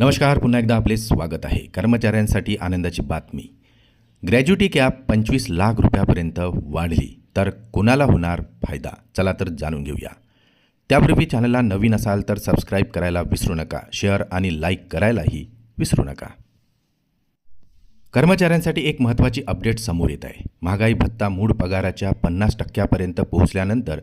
नमस्कार पुन्हा एकदा आपले स्वागत आहे. कर्मचाऱ्यांसाठी आनंदाची बातमी. ग्रॅज्युटी कॅप पंचवीस लाख रुपयापर्यंत वाढली तर कोणाला होणार फायदा? चला तर जाणून घेऊया. त्यापूर्वी चॅनलला नवीन असाल तर सबस्क्राईब करायला विसरू नका शेअर आणि लाईक करायलाही विसरू नका. कर्मचाऱ्यांसाठी एक महत्त्वाची अपडेट समोर येत आहे. महागाई भत्ता मूळ पगाराच्या पन्नास टक्क्यापर्यंत पोहोचल्यानंतर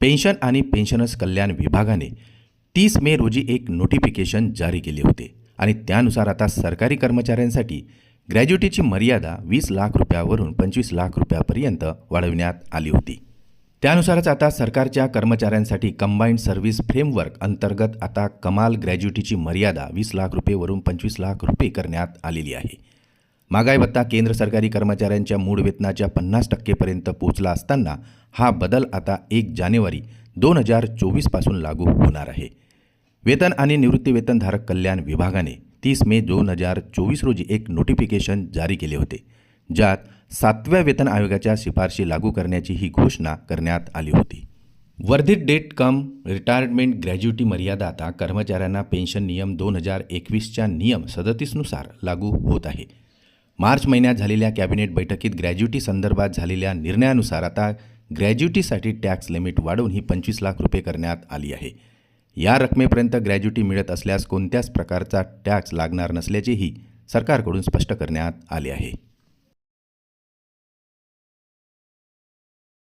पेन्शन आणि पेन्शनर्स कल्याण विभागाने तीस मे रोजी एक नोटिफिकेशन जारी केले होते. आणि त्यानुसार आता सरकारी कर्मचाऱ्यांसाठी ग्रॅज्युटीची मर्यादा वीस लाख रुपयावरून पंचवीस लाख रुपयापर्यंत वाढविण्यात आली होती. त्यानुसारच आता सरकारच्या कर्मचाऱ्यांसाठी कंबाईंड सर्व्हिस फ्रेमवर्क अंतर्गत आता कमाल ग्रॅज्युटीची मर्यादा वीस लाख रुपयेवरून पंचवीस लाख रुपये करण्यात आलेली आहे. महागाई भत्ता केंद्र सरकारी कर्मचाऱ्यांच्या मूळ वेतनाच्या पन्नास टक्केपर्यंत पोहोचला असताना हा बदल आता एक जानेवारी दोन हजार चोवीसपासून लागू होणार आहे. वेतन आणि निवृत्तीवेतनधारक कल्याण विभागाने तीस मे दोन हजार चोवीस रोजी एक नोटिफिकेशन जारी केले होते ज्यात सातव्या वेतन आयोगाच्या शिफारशी लागू करण्याची ही घोषणा करण्यात आली होती. वर्धित डेट कम रिटायरमेंट ग्रॅज्युटी मर्यादा आता कर्मचाऱ्यांना पेन्शन नियम दोन हजार एकवीसच्या नियम सदतीसनुसार लागू होत आहे. मार्च महिन्यात झालेल्या कॅबिनेट बैठकीत ग्रॅज्युटी संदर्भात झालेल्या निर्णयानुसार आता ग्रॅज्युटीसाठी टॅक्स लिमिट वाढवून ही पंचवीस लाख रुपये करण्यात आली आहे. या रकमेपर्यंत ग्रॅज्युटी मिळत असल्यास कोणत्याच प्रकारचा टॅक्स लागणार नसल्याचेही सरकारकडून स्पष्ट करण्यात आले आहे.